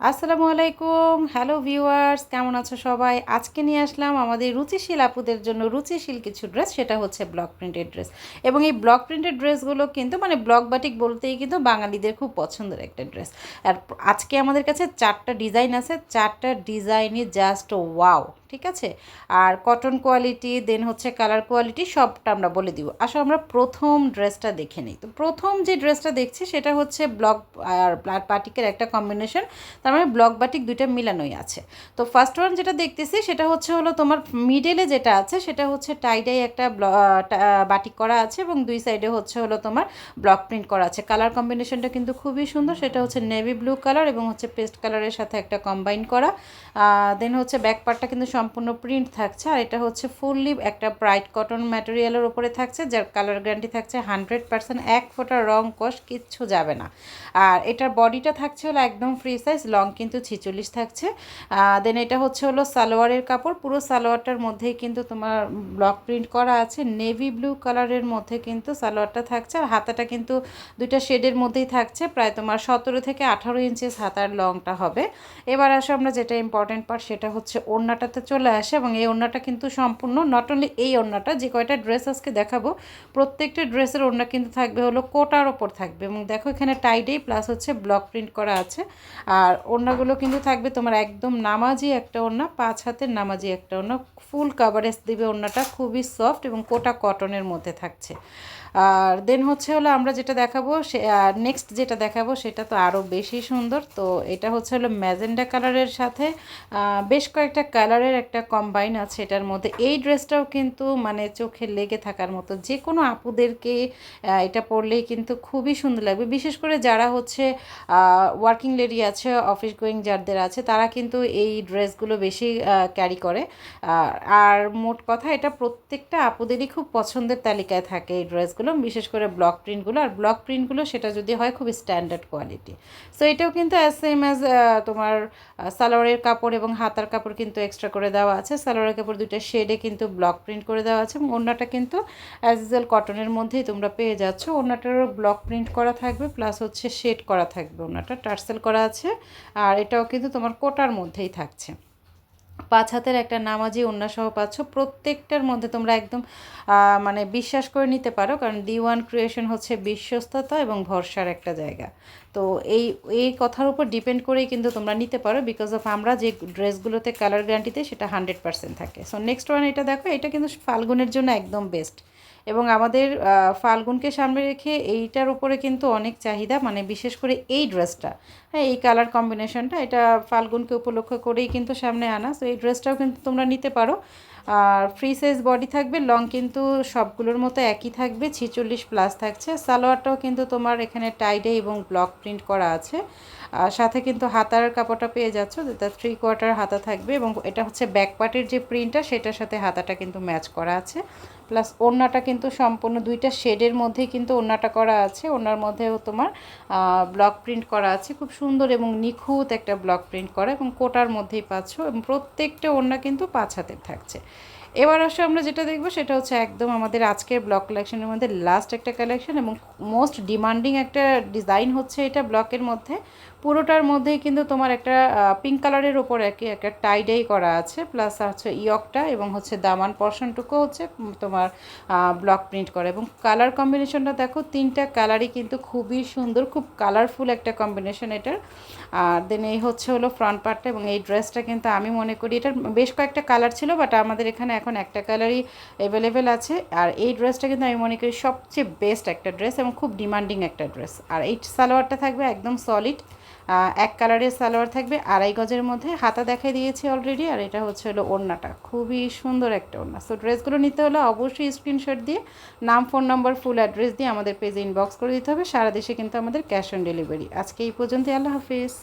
আসসালামু আলাইকুম। Hello viewers কেমন আছো সবাই? আজকে নিয়ে আসলাম আমাদের রুচিশীল আপুদের জন্য রুচিশীল কিছু ড্রেস সেটা হচ্ছে ব্লক প্রিন্টেড ড্রেস এবং এই ব্লক প্রিন্টেড ড্রেসগুলো কিন্তু মানে ব্লক বাটিক বলতেই কিন্তু বাঙালিদের খুব পছন্দের একটা ড্রেস আর আজকে আমাদের কাছে চারটা ডিজাইন আছে, চারটা ডিজাইনই জাস্ট ওয়াও ঠিক আছে? আর কটন কোয়ালিটি দেন হচ্ছে কালার কোয়ালিটি সবটা আমরা বলে দিব। আসলে আমরা প্রথম ড্রেসটা দেখে নিই। তো প্রথম যে ড্রেসটা দেখছি, সেটা হচ্ছে ব্লক আর বাটিকের একটা কম্বিনেশন তার মানে ব্লক বাটিক দুইটা মিলানোই আছে। তো ফার্স্ট ওয়ান যেটা দেখতেছি, সেটা হচ্ছে হলো তোমার মিডেলে যেটা আছে, সেটা হচ্ছে টাইডাই একটা বাটিক করা আছে এবং দুই সাইডে হচ্ছে হলো তোমার ব্লক প্রিন্ট করা আছে। কালার কম্বিনেশনটা কিন্তু খুবই সুন্দর, সেটা হচ্ছে নেভি ব্লু কালার এবং হচ্ছে পেস্ট কালারের সাথে একটা কম্বাইন করা। দেন হচ্ছে ব্যাক পার্টটা কিন্তু সম্পূর্ণ প্রিন্ট থাকছে আর এটা হচ্ছে ফুললি একটা ব্রাইট কটন ম্যাটেরিয়ালের উপরে থাকছে, যার কালার গ্যারান্টি থাকছে হান্ড্রেড পার্সেন্ট এক ফোটার রং কষ, কিচ্ছু যাবে না। আর এটার বডিটা থাকছে হলো একদম ফ্রি সাইজ লং কিন্তু ছিচল্লিশ থাকছে। দেন এটা হচ্ছে হলো সালোয়ারের কাপড়। পুরো সালোয়ারটার মধ্যেই কিন্তু তোমার ব্লক প্রিন্ট করা আছে। নেভি ব্লু কালারের মধ্যে কিন্তু সালোয়ারটা থাকছে। আর হাতাটা কিন্তু দুইটা শেডের মধ্যেই থাকছে। প্রায় তোমার সতেরো থেকে আঠারো ইঞ্চেস হাতার লংটা হবে। এবার আসো আমরা যেটা ইম্পর্টেন্ট পার্ট সেটা হচ্ছে ওড়নাটাতে চলে আসে এবং এই ওড়নাটা কিন্তু সম্পূর্ণ নট অনলি এই ওড়নাটা, যে কয়টা ড্রেস আজকে দেখাবো, প্রত্যেকটা ড্রেসের ওড়না কিন্তু থাকবে হলো কোটার ওপর থাকবে। এবং দেখো এখানে টাইডেই প্লাস হচ্ছে ব্লক প্রিন্ট করা আছে। আর ওড়নাগুলো কিন্তু থাকবে তোমার একদম নামাজি একটা ওড়না, পাঁচ হাতের নামাজি একটা ওড়না। ফুল কাভারেজ দিবে ওড়নাটা, খুবই সফট এবং কোটা কটনের মধ্যে থাকছে। আর দেন হচ্ছে হলো আমরা যেটা দেখাবো, সে নেক্সট যেটা দেখাবো সেটা তো আরও বেশি সুন্দর। তো এটা হচ্ছে হলো ম্যাজেন্ডা কালারের সাথে বেশ কয়েকটা কালারের একটা কম্বাইন আছে এটার মধ্যে। এই ড্রেসটাও কিন্তু মানে চোখে লেগে থাকার মতো। যে কোনো আপুদেরকে এটা পরলেই কিন্তু খুবই সুন্দর লাগবে। বিশেষ করে যারা হচ্ছে ওয়ার্কিং লেডি আছে অফিস গোয়িং যাদের আছে, তারা কিন্তু এই ড্রেসগুলো বেশি ক্যারি করে। আর মোট কথা এটা প্রত্যেকটা আপুদেরই খুব পছন্দের তালিকায় থাকে এই ড্রেসগুলো। ড্রেসগুলো বিশেষ করে ব্লক প্রিন্টগুলো আর ব্লক প্রিন্টগুলো সেটা যদি হয় খুব স্ট্যান্ডার্ড কোয়ালিটি সো এটাও কিন্তু অ্যাজ সেম অ্যাজ তোমার সালোয়ারের কাপড় এবং হাতার কাপড় কিন্তু এক্সট্রা করে দেওয়া আছে। সালোয়ারের কাপড় দুইটা শেডে কিন্তু ব্লক প্রিন্ট করে দেওয়া আছে এবং অন্যটা কিন্তু অ্যাজ ইউজুয়াল কটনের মধ্যেই তোমরা পেয়ে যাচ্ছ। অন্যটারও ব্লক প্রিন্ট করা থাকবে প্লাস হচ্ছে শেড করা থাকবে অন্যটা, টার্সেল করা আছে, আর এটাও কিন্তু তোমার কোটার মধ্যেই থাকছে। পাঁচ হাতের একটা নামাজি সহ পাচ্ছ। প্রত্যেকটার মধ্যে তোমরা একদম মানে বিশ্বাস করে নিতে পারো, কারণ ডি ওয়ান ক্রিয়েশন হচ্ছে বিশ্বস্ততা এবং ভরসার একটা জায়গা। তো এই এই কথার উপর ডিপেন্ড করেই কিন্তু তোমরা নিতে পারো বিকজ অফ আমরা যে ড্রেসগুলোতে কালার গ্যারান্টিতে সেটা হান্ড্রেড পার্সেন্ট থাকে। সো নেক্সট ওয়ান এটা দেখো, এটা কিন্তু ফাল্গুনের জন্য একদম বেস্ট এবং আমাদের ফাল্গুনকে সামনে রেখে এইটার উপরে কিন্তু অনেক চাহিদা মানে বিশেষ করে এই ড্রেসটা। হ্যাঁ এই কালার কম্বিনেশনটা এটা ফাল্গুনকে উপলক্ষ করেই কিন্তু সামনে আনা। সো এই ড্রেসটাও কিন্তু তোমরা নিতে পারো। আর ফ্রি সাইজ বডি থাকবে লং কিন্তু সবগুলোর মতো একই থাকবে, ছিচল্লিশ প্লাস থাকছে। সালোয়ারটাও কিন্তু তোমার এখানে টাইডে এবং ব্লক প্রিন্ট করা আছে। সাথে কিন্তু হাতার কাপড়টা পেয়ে যাচ্ছ যেটা থ্রি কোয়ার্টার হাতা থাকবে এবং এটা হচ্ছে ব্যাক পার্টের যে প্রিন্টটা সেটার সাথে হাতাটা কিন্তু ম্যাচ করা আছে। প্লাস ওড়নাটা কিন্তু সম্পূর্ণ দুইটা শেডের মধ্যেই কিন্তু ওড়নাটা করা আছে। ওড়নার মধ্যেও তোমার ব্লক প্রিন্ট করা আছে। খুব সুন্দর এবং নিখুঁত একটা ব্লক প্রিন্ট করা এবং কোটার মধ্যেই পাচ্ছ এবং প্রত্যেকটা ওড়না কিন্তু পাঁচ হাতের থাকছে। এবার আসলে আমরা যেটা দেখব, সেটা হচ্ছে একদম আমাদের আজকের ব্লক কালেকশনের মধ্যে লাস্ট একটা কালেকশন এবং মোস্ট ডিমান্ডিং একটা ডিজাইন হচ্ছে এটা ব্লকের মধ্যে। পুরোটার মধ্যেই কিন্তু তোমার একটা পিঙ্ক কালারের ওপর একই একটা টাইডাই করা আছে প্লাস হচ্ছে ইয়কটা এবং হচ্ছে দামান পর্শনটুকু হচ্ছে তোমার ব্লক প্রিন্ট করা। এবং কালার কম্বিনেশনটা দেখো, তিনটা কালারই কিন্তু খুবই সুন্দর, খুব কালারফুল একটা কম্বিনেশন এটার। আর দেন এই হচ্ছে হলো ফ্রন্ট পার্টটা এবং এই ড্রেসটা কিন্তু আমি মনে করি, এটার বেশ কয়েকটা কালার ছিল বাট আমাদের এখানে এখন একটা কালারই অ্যাভেলেবেল আছে। আর এই ড্রেসটা কিন্তু আমি মনে করি সবচেয়ে বেস্ট একটা ড্রেস এবং খুব ডিমান্ডিং একটা ড্রেস আর এই সালোয়ারটা থাকবে একদম সলিড এক কালারের সালোয়ার থাকবে, আড়াই গজের মধ্যে। হাতা দেখাই দিয়েছি অলরেডি আর এটা হচ্ছে হলো ওড়নাটা। খুবই সুন্দর একটা ওড়না। সো ড্রেসগুলো নিতে হলে অবশ্যই স্ক্রিনশট দিয়ে, নাম ফোন নম্বর ফুল অ্যাড্রেস দিয়ে আমাদের পেজে ইনবক্স করে দিতে হবে। সারা দেশে কিন্তু আমাদের ক্যাশ অন ডেলিভারি আজকে এই পর্যন্তই। আল্লাহ হাফিজ।